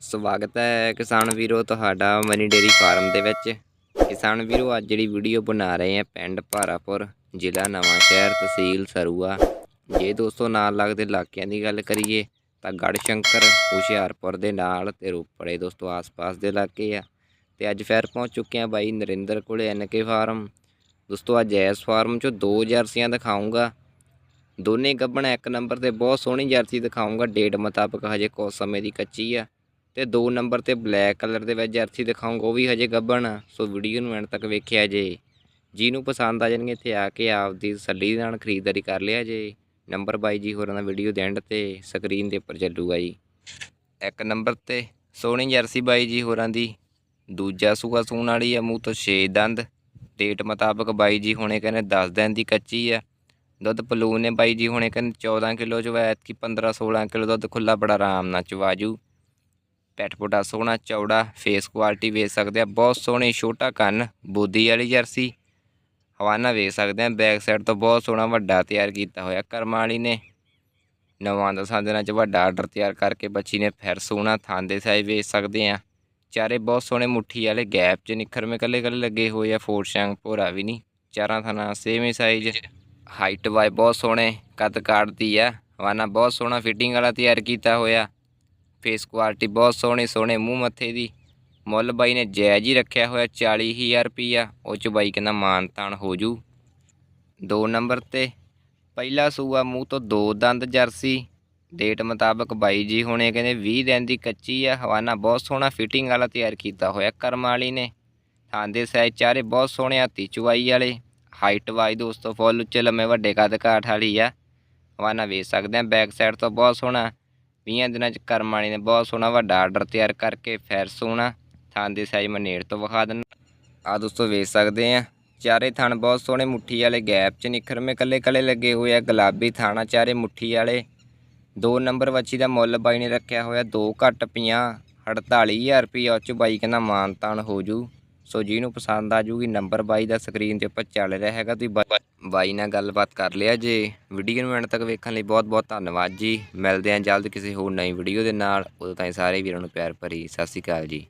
ਸਵਾਗਤ ਹੈ ਕਿਸਾਨ ਵੀਰੋ, ਤੁਹਾਡਾ ਮਨੀ ਡੇਰੀ ਫਾਰਮ ਦੇ ਵਿੱਚ। ਕਿਸਾਨ ਵੀਰੋ, ਅੱਜ ਜਿਹੜੀ ਵੀਡੀਓ ਬਣਾ ਰਹੇ ਹਾਂ ਪਿੰਡ ਭਾਰਾਪੁਰ, ਜ਼ਿਲ੍ਹਾ ਨਵਾਂ ਸ਼ਹਿਰ, ਤਹਿਸੀਲ ਸਰੂਆ। ਜੇ ਦੋਸਤੋ ਨਾਲ ਲੱਗਦੇ ਇਲਾਕਿਆਂ ਦੀ ਗੱਲ ਕਰੀਏ, ਤਾਂ ਗੜਸ਼ੰਕਰ, ਹੁਸ਼ਿਆਰਪੁਰ ਦੇ ਨਾਲ ਤੇ ਰੋਪੜੇ ਦੋਸਤੋ, ਆਸ-ਪਾਸ ਦੇ ਇਲਾਕੇ ਆ। ਤੇ ਅੱਜ ਫੇਰ ਪਹੁੰਚ ਚੁੱਕੇ ਆ ਬਾਈ ਨਰਿੰਦਰ ਕੋਲੇ ਐਨਕੇ ਫਾਰਮ। ਦੋਸਤੋ, ਅੱਜ ਐਸ ਫਾਰਮ ਚੋਂ ਦੋ ਜਰਸੀਆਂ ਦਿਖਾਉਂਗਾ ਦੋਨੇ ਗੱਭਣ ਇੱਕ ਨੰਬਰ ਤੇ ਬਹੁਤ ਸੋਹਣੀ ਜਰਸੀ ਦਿਖਾਉਂਗਾ ਡੇਟ ਮੁਤਾਬਕ ਹਜੇ ਕੁਝ ਸਮੇਂ ਦੀ ਕੱਚੀ ਆ। ਤੇ ਦੋ ਨੰਬਰ ਤੇ ਬਲੈਕ ਕਲਰ ਦੇ ਵਿੱਚ ਜਰਸੀ ਦਿਖਾਉਂਗਾ, ਉਹ ਵੀ ਹਜੇ ਗੱਭਣ ਸੋ ਵੀਡੀਓ ਨੂੰ ਐਂਡ ਤੱਕ ਵੇਖਿਆ ਜੇ। ਜਿਹਨੂੰ ਪਸੰਦ ਆ ਜਾਣਗੇ ਇੱਥੇ ਆ ਕੇ ਆਪਦੀ ਸੱਲੀ ਨਾਲ ਖਰੀਦਦਾਰੀ ਕਰ ਲਿਆ ਜੇ। ਨੰਬਰ ਬਾਈ ਜੀ ਹੋਰਾਂ ਦਾ ਵੀਡੀਓ ਦੇ ਐਂਡ ਤੇ ਸਕਰੀਨ ਦੇ ਉੱਪਰ ਚੱਲੂਗਾ ਜੀ। ਇੱਕ ਨੰਬਰ ਤੇ ਸੋਹਣੀ ਜਰਸੀ ਬਾਈ ਜੀ ਹੋਰਾਂ ਦੀ। ਦੂਜਾ ਸੂਆ ਸੂਣ ਵਾਲੀ ਆ, ਮੂੰਹ ਤੋਂ 6 ਦੰਦ। ਡੇਟ ਮੁਤਾਬਕ ਬਾਈ ਜੀ ਹੁਣੇ ਕਹਿੰਦੇ 10 ਦਿਨ ਦੀ ਕੱਚੀ ਆ। ਦੁੱਧ ਪਲੂਨ ਨੇ ਬਾਈ ਜੀ ਹੁਣੇ ਕਹਿੰਦੇ 14 ਕਿਲੋ ਚ ਵੈਤ ਕੀ 15 16 ਕਿਲੋ ਦੁੱਧ ਖੁੱਲਾ ਬੜਾ ਆਰਾਮ ਨਾਲ ਚਵਾਜੂ ਪੈਟ ਪੋਟਾ ਸੋਹਣਾ, ਚੌੜਾ ਫੇਸ ਕੁਆਲਿਟੀ ਵੇਖ ਸਕਦੇ ਆ। ਬਹੁਤ ਸੋਹਣੀ, ਛੋਟਾ ਕੰਨ, ਬੋਦੀ ਵਾਲੀ ਜਰਸੀ। ਹਵਾਨਾ ਵੇਖ ਸਕਦੇ ਆ ਬੈਕ ਸਾਈਡ ਤੋਂ ਬਹੁਤ ਸੋਹਣਾ ਵੱਡਾ ਤਿਆਰ ਕੀਤਾ ਹੋਇਆ ਕਰਮਾਂ ਵਾਲੀ ਨੇ। ਨਵਾਂ ਦਸਾਂ ਦਿਨਾਂ ਚ ਵੱਡਾ ਆਰਡਰ ਤਿਆਰ ਕਰਕੇ ਬੱਚੀ ਨੇ ਫਿਰ ਸੋਹਣਾ ਥਾਂ ਦੇ ਸਾਈਜ਼ ਵੇਚ ਸਕਦੇ ਆ। ਚਾਰੇ ਬਹੁਤ ਸੋਹਣੇ ਮੁੱਠੀ ਵਾਲੇ ਗੈਪ ਚ ਨਿਖਰਵੇਂ ਕੱਲੇ ਕੱਲੇ ਲੱਗੇ ਹੋਏ ਆ, ਫੋਰ ਸ਼ੰਗ ਭੋਰਾ ਵੀ ਨਹੀਂ। ਚਾਰਾਂ ਥਾਂ ਸੇਮ ਹੀ ਸਾਈਜ਼ ਹਾਈਟ ਵਾਈ ਬਹੁਤ ਸੋਹਣੇ, ਕੱਦ ਕਾਟਦੀ ਆ। ਹਵਾਨਾ ਬਹੁਤ ਸੋਹਣਾ ਫਿਟਿੰਗ ਵਾਲਾ ਤਿਆਰ ਕੀਤਾ ਹੋਇਆ। ਫੇਸ ਕੁਆਲਿਟੀ ਬਹੁਤ ਸੋਹਣੇ ਸੋਹਣੇ ਮੂੰਹ ਮੱਥੇ ਦੀ। ਮੁੱਲ ਬਾਈ ਨੇ ਜਾਇਜ਼ ਹੀ ਰੱਖਿਆ ਹੋਇਆ 40000 ਰੁਪਈਆ। ਉਹ ਚ ਬਾਈ ਕਹਿੰਦਾ ਮਾਨ ਤਾਨ ਹੋ ਜੂ। ਦੋ ਨੰਬਰ ਤੇ ਪਹਿਲਾ ਸੂਆ ਮੂੰਹ ਤੋਂ ਦੋ ਦੰਦ ਜਰਸੀ। ਡੇਟ ਮੁਤਾਬਕ ਬਾਈ ਜੀ ਹੁਣੇ ਕਹਿੰਦੇ 20 ਦਿਨ ਦੀ ਕੱਚੀ ਆ। ਹਵਾਨਾ ਬਹੁਤ ਸੋਹਣਾ ਫਿਟਿੰਗ ਵਾਲਾ ਤਿਆਰ ਕੀਤਾ ਹੋਇਆ ਕਰਮ ਵਾਲੀ ਨੇ। ਥਾਂਦੇ ਸਾਈਜ਼ ਚਾਰੇ ਬਹੁਤ ਸੋਹਣੇ ਹਾਥੀ ਚੁਵਾਈ ਵਾਲੇ। ਹਾਈਟ ਵਾਈ ਦੋਸਤੋ ਫੁੱਲ ਉੱਚੇ ਲੰਮੇ ਵੱਡੇ ਕੱਦ ਕਾਠ ਵਾਲੀ ਆ। ਹਵਾਨਾ ਵੇਚ ਸਕਦੇ ਆ ਬੈਕ ਸਾਈਡ ਤੋਂ ਬਹੁਤ ਸੋਹਣਾ। 20 ਦਿਨਾਂ ਚ ਕਰਮ ਨੇ ਬਹੁਤ ਸੋਹਣਾ ਵੱਡਾ ਆਰਡਰ ਤਿਆਰ ਕਰਕੇ ਫੇਰ ਸੋਹਣਾ ਥਾਂ ਦੇ ਸਾਈਜ਼ ਮੈਂ ਨੇੜ ਤੋਂ ਵਿਖਾ ਦਿੰਦਾ। ਆ ਦੋਸਤੋ ਵੇਚ ਸਕਦੇ ਆ, ਚਾਰੇ ਥਣ ਬਹੁਤ ਸੋਹਣੇ ਮੁੱਠੀ ਵਾਲੇ ਗੈਪ ਚ ਨਿਖਰਵੇਂ ਕੱਲੇ ਕੱਲੇ ਲੱਗੇ ਹੋਏ ਆ, ਗੁਲਾਬੀ ਥਾਣਾ ਚਾਰੇ ਮੁੱਠੀ ਵਾਲੇ। ਦੋ ਨੰਬਰ ਵੱਛੀ ਦਾ ਮੁੱਲ ਬਾਈ ਨੇ ਰੱਖਿਆ ਹੋਇਆ 2 ਘੱਟ 50 48000 ਰੁਪਏ ਉਹ ਚ ਬਾਈ ਕਹਿੰਦਾ ਮਾਨ ਤਾਨ ਹੋ ਜੂ। ਸੋ ਜਿਹਨੂੰ ਪਸੰਦ ਆ ਜੂਗੀ ਨੰਬਰ ਬਾਈ ਦਾ ਸਕਰੀਨ ਤੇ ਉੱਪਰ ਚੱਲ ਰਿਹਾ ਹੈਗਾ, ਤੁਸੀਂ ਬਾਈ ਨਾਲ ਗੱਲਬਾਤ ਕਰ ਲਿਆ ਜੇ। ਵੀਡੀਓ ਨੂੰ ਐਂਡ ਤੱਕ ਵੇਖਣ ਲਈ ਬਹੁਤ ਬਹੁਤ ਧੰਨਵਾਦ ਜੀ। ਮਿਲਦੇ ਹਾਂ ਜਲਦ ਕਿਸੇ ਹੋਰ ਨਵੀਂ ਵੀਡੀਓ ਦੇ ਨਾਲ। ਉਦੋਂ ਤਾਈਂ ਸਾਰੇ ਵੀਰਾਂ ਨੂੰ ਪਿਆਰ ਭਰੀ ਸਤਿ ਸ਼੍ਰੀ ਅਕਾਲ ਜੀ।